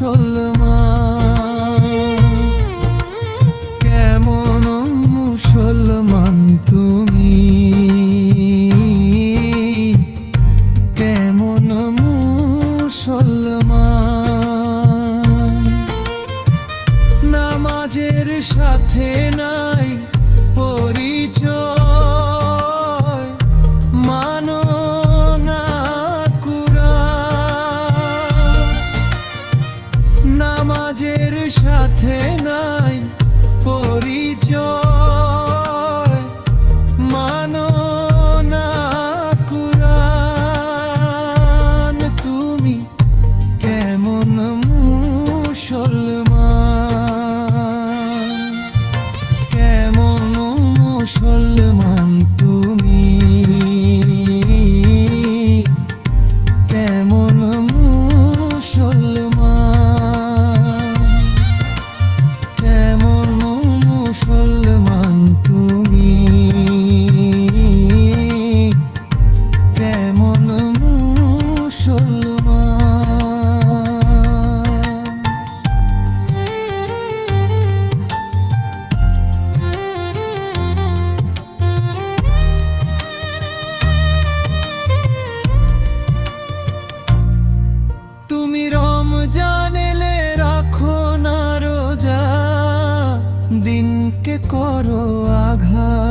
control সাথে নাই পরিচয় মানো না কুরান তুমি কেমন দিনকে করো আঘা